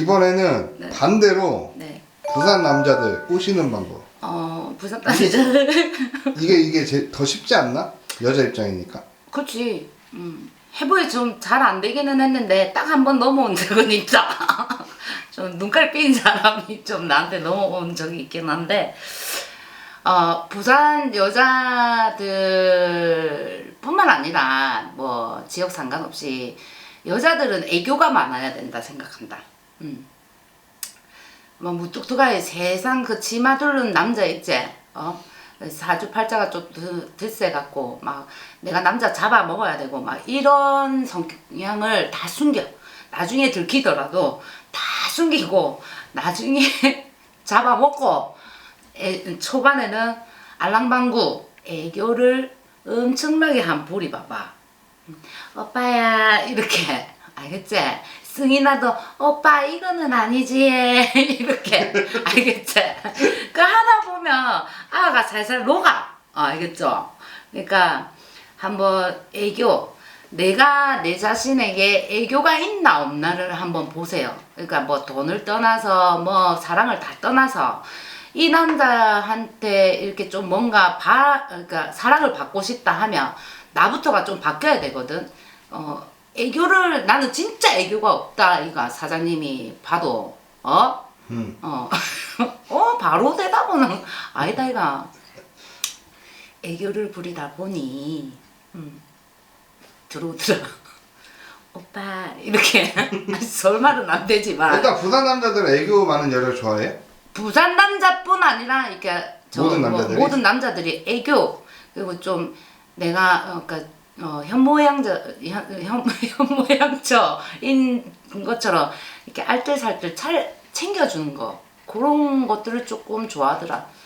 이번에는 네. 반대로 네. 부산 남자들 꼬시는 방법. 어 부산 남자들 이게 이게 제, 더 쉽지 않나? 여자 입장이니까. 그렇지. 음. 해보에 좀 잘 안 되기는 했는데 딱 한 번 넘어온 적은 있다. 좀 눈깔 삐인 사람이 좀 나한테 넘어온 적이 있긴 한데 어, 부산 여자들뿐만 아니라 뭐 지역 상관없이 여자들은 애교가 많아야 된다 생각한다. 음. 뭐 무뚝뚝하게 세상 그 치마 두른 남자 있지? 어? 사주팔자가 좀 드- 들쎄갖고 막 내가 남자 잡아 먹어야 되고 막 이런 성향을 다 숨겨. 나중에 들키더라도 다 숨기고 나중에 잡아 먹고 애- 초반에는 알랑방구 애교를 엄청나게 한 부리 봐봐. 오빠야 이렇게 알겠지? 승인아도 오빠 이거는 아니지 이렇게 알겠지? 그 하나 보면 아가 살살 녹아 어, 알겠죠? 그러니까 한번 애교 내가 내 자신에게 애교가 있나 없나를 한번 보세요. 그러니까 뭐 돈을 떠나서 뭐 사랑을 다 떠나서 이 남자한테 이렇게 좀 뭔가 바, 그러니까 사랑을 받고 싶다 하면 나부터가 좀 바뀌어야 되거든. 어, 애교를 나는 진짜 애교가 없다 이가 사장님이 봐도 어? 음. 어, 어 바로 대답은 아니다 이가 애교를 부리다 보니 음, 들어오더라. 오빠 이렇게 서울말은 안 되지만 일단 부산 남자들은 애교 많은 여자를 좋아해? 부산 남자뿐 아니라 이렇게 저 모든 뭐 남자들이? 모든 남자들이 애교 그리고 좀 내가 어, 그러니까 어, 현모양저 현, 현, 현모양처인 것처럼 이렇게 알뜰살뜰 잘 챙겨주는 거 그런 것들을 조금 좋아하더라.